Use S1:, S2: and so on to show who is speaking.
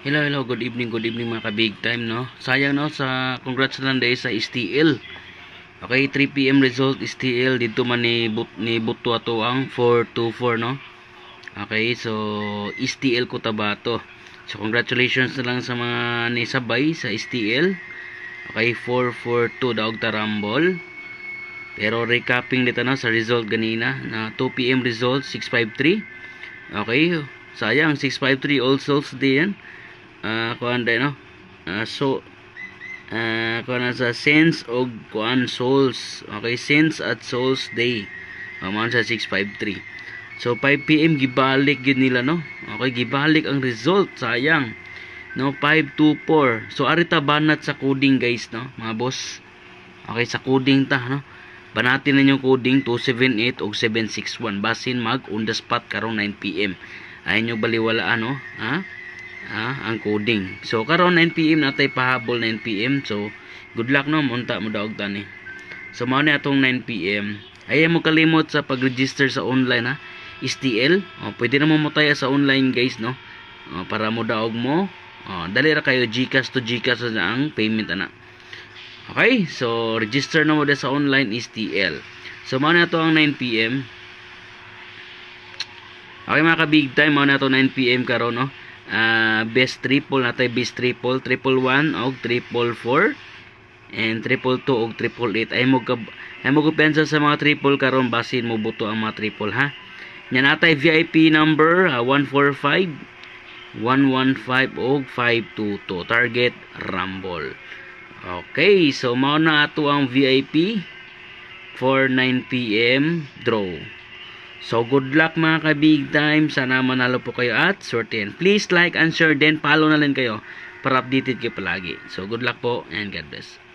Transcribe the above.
S1: Hello, hello, good evening, good evening mga ka-big time, no? Sayang, no, sa congrats lang dahil sa STL. Okay, 3pm result STL dito man ni, but, ni Buto ato ang 424, no? Okay, so STL ko tabato. So congratulations na lang sa mga nisabay sa STL. Okay, 442 daog tarambol. Pero recapping dito no sa result ganina na 2pm result 653. Okay, sayang 653 all souls din. Ah, kuan day no. Ah, so ah kuan sa sense og kuan souls. Okay, sense at souls day. Aman sa 653. So 5 PM gibalik gid nila no. Okay, gibalik ang result. Sayang. No 524. So ari ta banat sa coding guys no, mga boss. Okay, sa coding ta no. Banatin ninyo coding 278 o 761 basin mag on the spot karong 9 PM. Ay nyo baliwalaan no, ha? Ah, ang coding. So karon 9 PM natay pahabol 9 PM. So good luck no munta mo daog tani. So mao ni atong 9 PM. Ay mo kalimot sa pag-register sa online ha. STL. O, pwede na mo mutaya sa online guys no. O, para mo daog mo. O, dali ra kayo GCash to GCash na ang payment ana. Okay, so register na mo da sa online STL. So mao na to ang 9 PM. Okay mga ka-big time, mao na to 9 PM karon no. Ah, best triple natay best triple, triple 1 og triple 4 and triple 2 og triple 8 ay mo ay mo pensa sa mga triple karon basin mo buto ang mga triple ha. Nya natay VIP number ah, 145 115 og 522 target rumble. Okay, so mao na ato ang VIP for 9 PM draw. So good luck mga ka-big time. Sana manalo po kayo at sortein. Please like and share then follow na rin kayo para updated kayo palagi. So good luck po and God bless.